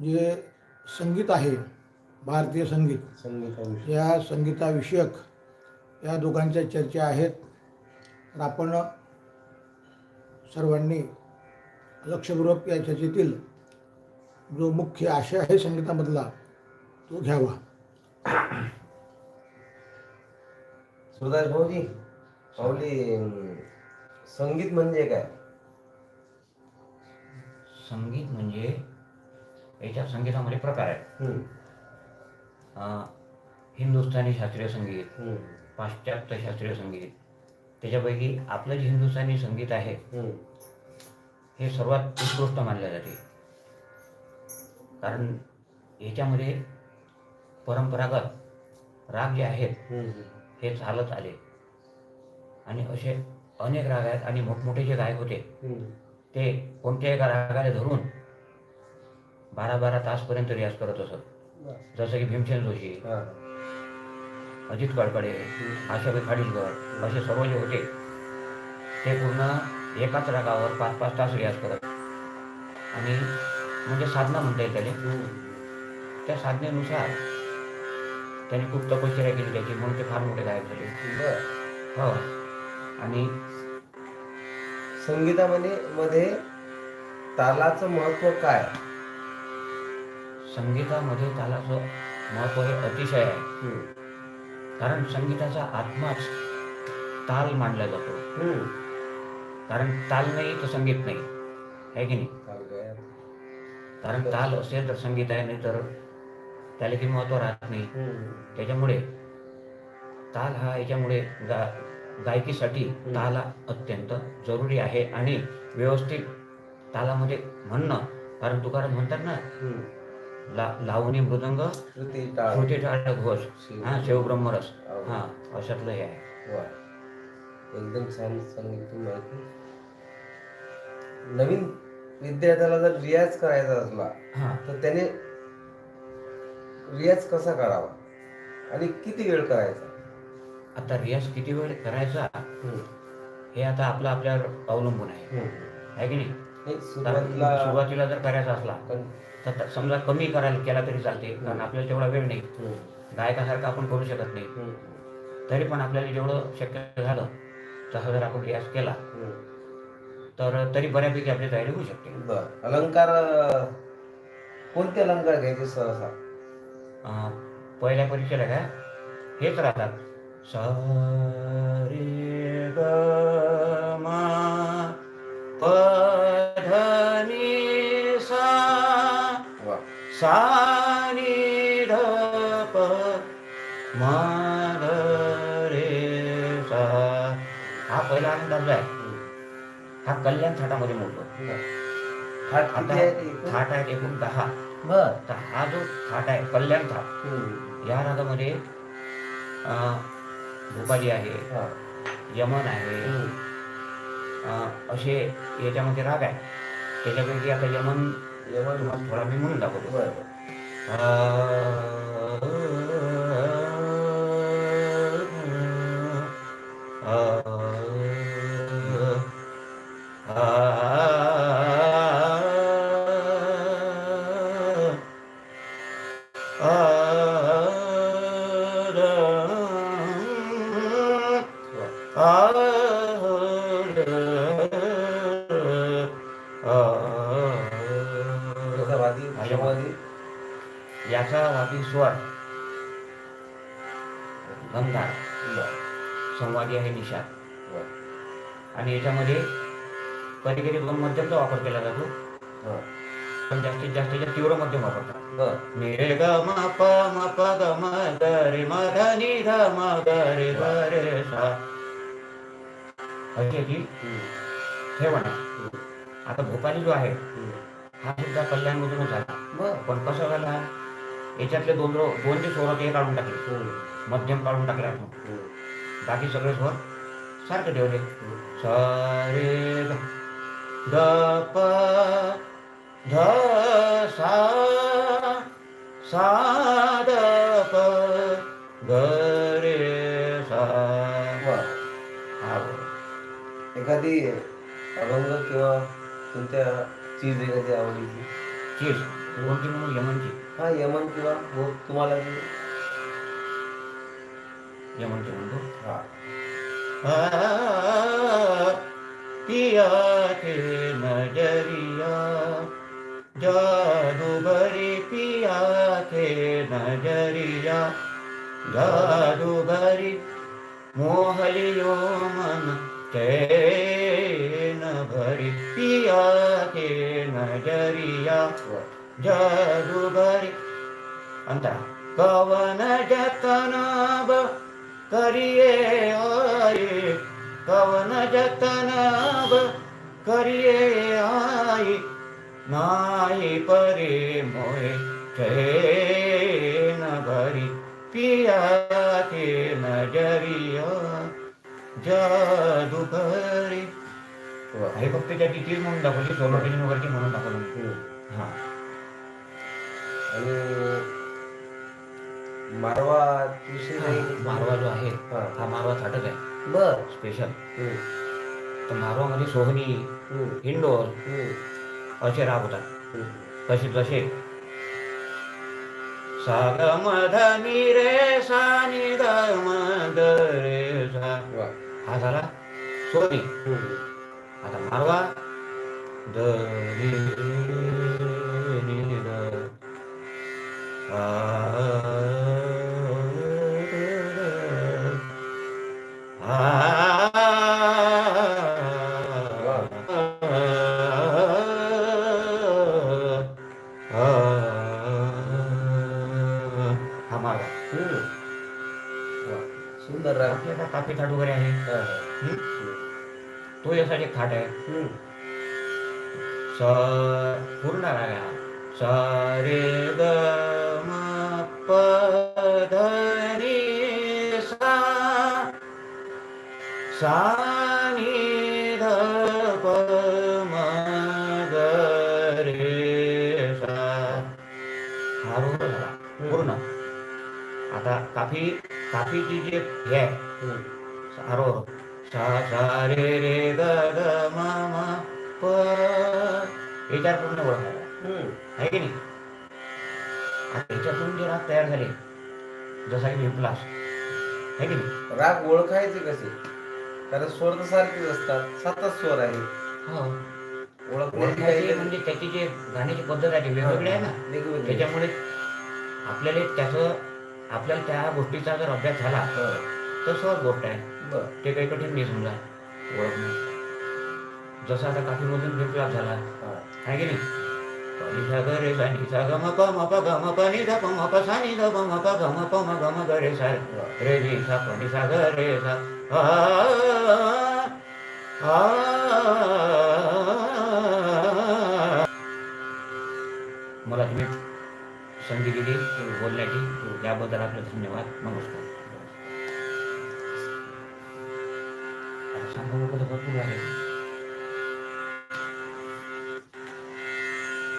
जे संगीत आहे भारतीय संगीत संगीताविषयी या संगीताविषयक या दोघांच्या चर्चा आहेत. तर आपण सर्वांनी लक्षपूर्वक या चर्चेतील जो मुख्य आशय आहे संगीतामधला तो घ्यावा. सुधार भाऊजी पावली संगीत म्हणजे काय? संगीत म्हणजे याच्यात संगीतामध्ये प्रकार आहेत. हिंदुस्थानी शास्त्रीय संगीत पाश्चात्य शास्त्रीय संगीत त्याच्यापैकी आपलं जे हिंदुस्थानी संगीत आहे हे सर्वात उत्कृष्ट मानले जाते. कारण याच्यामध्ये परंपरागत राग जे आहेत हे चालत आले. आणि असे अनेक राग आहेत आणि मोठमोठे जे गायक होते ते कोणत्याही एका रागाला धरून बारा बारा तासपर्यंत रियाज करत असत. जसं की भीमसेन जोशी अजित कडकडे आशाबाई खाडिलकर असे सर्व जे होते ते पूर्ण एकाच रागावर पाच पाच तास रियाज करत. आणि म्हणजे साधना म्हणता येईल त्याने त्या साधनेनुसार त्यांनी खूप तपश्चर्या केली त्याची म्हणून ते फार मोठे गायक झाले. हो. आणि संगीतामध्ये मध्ये तालाचं महत्त्व काय? संगीतामध्ये तालाचं महत्त्व हे अतिशय आहे. कारण संगीताचा आत्माच ताल मानला जातो. कारण ताल नाही तर संगीत नाही. आहे की नाही? कारण ताल असेल तर संगीत आहे नाही तर त्याला काही महत्त्व राहत नाही. त्याच्यामुळे ताल हा याच्यामुळे गा गायकीसाठी ताल अत्यंत जरुरी आहे. आणि व्यवस्थित तालामध्ये म्हणणं कारण तुकाराम म्हणतात ना. ला लावणी मृदंग श्रुती टाळ. घोष. शिव. हा शिवब्रह्मरस. हो. हा अशातलं हे आहे. वा. एकदम छान सांगितली माहिती. नवीन विद्यार्थ्याला जर रियाज करायचा असला हा. तर त्याने रियाज कसा करावा? आणि किती वेळ करायचा? आता रियाज किती वेळ करायचा? हे आता आपलं आपल्यावर अवलंबून आहे. आहे की नाही? सुरुवातीला जर करायचा असला तर समजा कमी करायला केला तरी चालते कारण आपल्याला तेवढा वेळ नाही. गायकासारखं आपण करू शकत नाही. तरी पण आपल्याला जेवढं शक्य झालं तसं जर आपण रियाज केला. तर तरी बऱ्यापैकी आपली तयारी होऊ शकते. बर. अलंकार कोणते अलंकार घ्यायचे सहसा? पहिल्या परीक्षेला काय? हेच राहतात. स रे ग वा सा नि ध प म ग रे सा हा पहिला अंदाज आहे. हा कल्याण थाटामध्ये मोडतो. थाट आता किती आहे एकूण? थाट दहा बर तर हा जो थाट आहे कल्याण थाट. या रागामध्ये भूपाली आहे हा. यमन आहे असे याच्यामध्ये राग आहे त्याच्यापैकी आता यमन यमन तुम्हाला थोडा मी म्हणून दाखवतो बर राष्ट्रवादी भाजपवादी याचा वादी स्वर गंधार संवादी आहे निषाद. आणि याच्यामध्ये कधी कधी दोन मध्यमचा वापर केला जातो. पण जास्तीत जास्त याच्यात तीव्र मध्यम वापरतात. बर निरे ग म प म प ग म ग रे म ध नि ध म ग रे ग रे सा. अशी याची ठेवण आता भोपाली जो आहे हा सुद्धा कल्याणमधूनच बर. पण कसं झाला? याच्यातले दोन दोन जे स्वर हे काढून टाकले. मध्यम काढून टाकले आपण. बाकी सगळे स्वर सारखे ठेवले. स रे ग ग प ध सा सा द प ग रे सा हा. एखादी अभंग किंवा तुमच्या चीज एखादी आवडीची. चीज? कोणती म्हणून? यमनची हा यमन किंवा भोग. तुम्हाला जे- यमनची म्हणतो? हा. पिया के नजरिया जादूगरी पिया के नजरिया जादूगरी मोहलियो मन भरी पिया के नजरिया वा. जादूगरी अंतरा कवन जतन करिए आए कवन जतन करिए आई नाई परे मोहे चैन भरी पिया के नजरिया जादू भरी हे फक्त त्याची तीच म्हणून दाखवली सोलोटीन वरची म्हणून दाखवलं. हा. आणि मारवा मारवा जो आहे हा. मारवा थाटक आहे. बर. स्पेशल. तर मारवामध्ये सोहनी हम्म. असे राग होतात. कसे जसे साग मध मी रे सा नि रे सा. हा झाला सोनी हम्म. आता मारवा द रे नि द आ, हा मारवा तो यासाठी थाट आहे. स पूर्ण राग आहे. सा रे ग म प ध नि सा सा नि ध प म ग रे सा हा झाला पूर्ण आता काफी काफीची जी हे आहे हम्म. रे रे ग ग म म प चार पूर्ण हम्म. आहे की नाही? आता याच्यातून जे राग तयार झाले जसा की विप्लास आहे की नाही? राग ओळखायचे कसे? कारण स्वर तर सारखेच असतात. सातच स्वर आहे हो. ओळखण्याची ओळखायचे म्हणजे त्याची जे गाण्याची पद्धत आहे ती वेगवेगळी आहे ना? वेगवेगळे त्याच्यामुळे आपल्याला त्याचं आपल्याला त्या गोष्टीचा जर अभ्यास झाला हा. तर सहज गोष्ट आहे बर ते काही कठीण नाही समजा ओळखणं जसं आता काफीमधून विप्लास झाला हा. आहे की नाही नी सा ग रे सा नी सा ग म प म प ग म प नि ध प म प सा नि ध प म प ग म प म ग म ग रे सा वा. रे नी सा प नि सा ग रे सा आ आ मला तुम्ही संधी दिली बोलण्याची याबद्दल आपले धन्यवाद नमस्कार